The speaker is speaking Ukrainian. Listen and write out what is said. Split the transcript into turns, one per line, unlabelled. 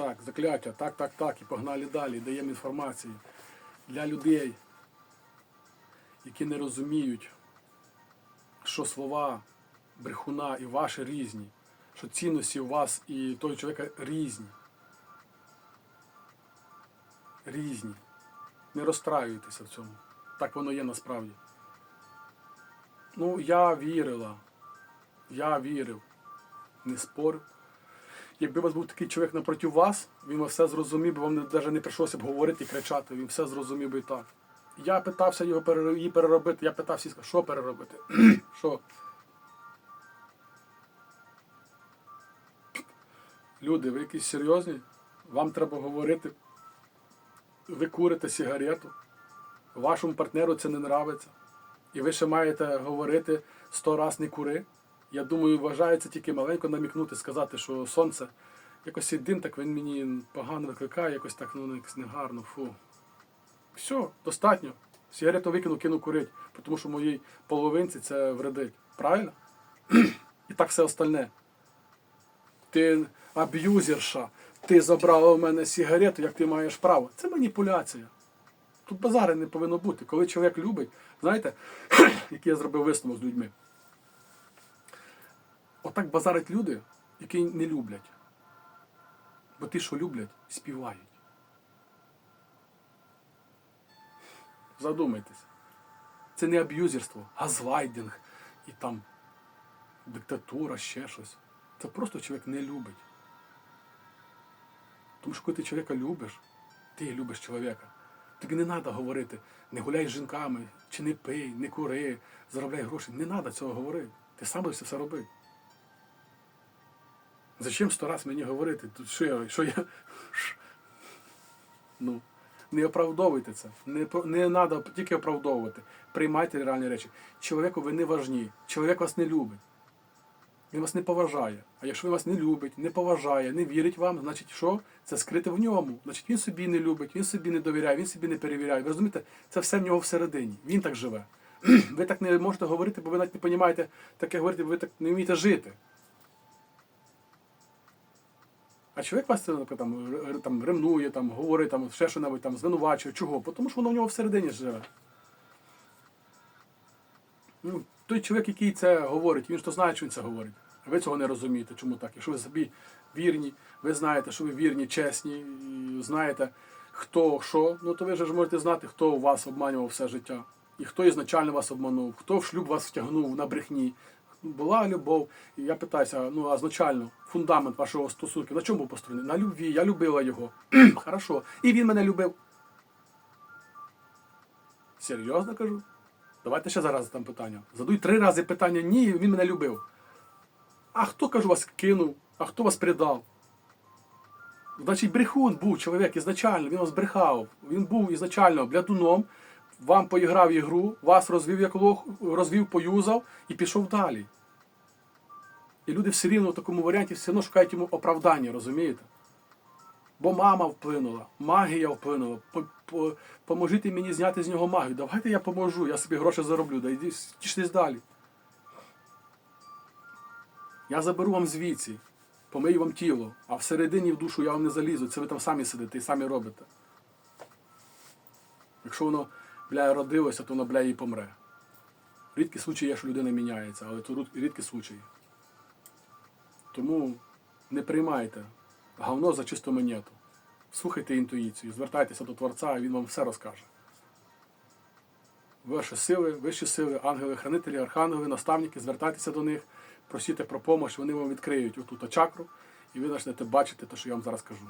так, закляття, так, так, так, і погнали далі, даємо інформацію для людей, які не розуміють, що слова брехуна і ваші різні, що цінності у вас і того чоловіка різні. Різні. Не розстраюйтеся в цьому. Так воно є насправді. Ну, я вірила. Я вірив. Не спорив. Якби у вас був такий чоловік напроти вас, він все зрозумів, бо вам навіть не прийшлося б говорити і кричати, він все зрозумів би і так. Я питався його її переробити, я питався, що переробити? що? Люди, ви якісь серйозні? Вам треба говорити. Ви курите сигарету, вашому партнеру це не нравиться. І ви ще маєте говорити сто раз не кури. Я думаю, вважається тільки маленько намікнути, сказати, що сонце, якось цей дим, так він мені погано викликає, якось так ну, якось негарно. Фу. Все, достатньо. Сигарету викинув, кинув курить, тому що моїй половинці це вредить. Правильно? І так все остальне. Ти аб'юзерша, ти забрала у мене сигарету, як ти маєш право. Це маніпуляція. Тут базари не повинно бути. Коли чоловік любить, знаєте, який я зробив висновок з людьми. Отак базарять люди, які не люблять. Бо ті, що люблять, співають. Задумайтесь. Це не аб'юзерство, газлайдинг і там диктатура, ще щось. Це просто чоловік не любить. Тому що коли ти чоловіка любиш, ти любиш чоловіка. Тобі не треба говорити, не гуляй з жінками, чи не пий, не кури, заробляй гроші. Не треба цього говорити. Ти сам будеш все робити. Зачем сто раз мені говорити? Що я, що я. Ну, не оправдовуйте це. Не, не треба тільки оправдовувати. Приймайте реальні речі. Чоловіку ви не важні. Чоловік вас не любить. Він вас не поважає. А якщо він вас не любить, не поважає, не вірить вам, значить що? Це скрите в ньому. Значить, він собі не любить, він собі не довіряє, він собі не перевіряє. Ви розумієте, це все в нього всередині. Він так живе. Ви так не можете говорити, бо ви навіть не розумієте таке говорити, бо ви так не вмієте жити. А чоловік вас це там, там ревнує, там, говорить, там, ще що-небудь, там, звинувачує. Чого? Тому що воно в нього всередині живе. Ну, той чоловік, який це говорить, він ж то знає, що він це говорить. А ви цього не розумієте. Чому так? Якщо ви собі вірні, ви знаєте, що ви вірні, чесні, і знаєте, хто що, ну то ви ж можете знати, хто вас обманював все життя. І хто ізначально вас обманув, хто в шлюб вас втягнув на брехні. Була любов, і я питаюся, ну а ізначально, фундамент вашого стосунку, на чому був построєний? На любві, я любила його. Хорошо. І він мене любив. Серйозно кажу? Давайте ще зараз там питання. Задуй три рази питання ні, і він мене любив. А хто, кажу, вас кинув? А хто вас предав? Значить, брехун був чоловік ізначально, він вас брехав. Він був ізначально блядуном, вам поіграв ігру, вас розвів як лох, розвів, поюзав і пішов далі. І люди все рівно в такому варіанті все одно шукають йому оправдання, розумієте? Бо мама вплинула, магія вплинула. По- по- Поможіть мені зняти з нього магію. Давайте я поможу, я собі гроші зароблю. Да йди, тіштесь далі. Я заберу вам звідси, помию вам тіло, а всередині в душу я вам не залізу. Це ви там самі сидите і самі робите. Якщо воно, бля, родилося, то воно, бля, і помре. Рідкі случаї є, що людина міняється, але то рідкі случаї. Тому не приймайте говно за чисту монету. Слухайте інтуїцію, звертайтеся до Творця, і він вам все розкаже. Ваші сили, вищі сили, ангели-хранителі, архангели, наставники, звертайтеся до них, просіть про допомогу, вони вам відкриють отут чакру, і ви почнете бачити те, що я вам зараз кажу.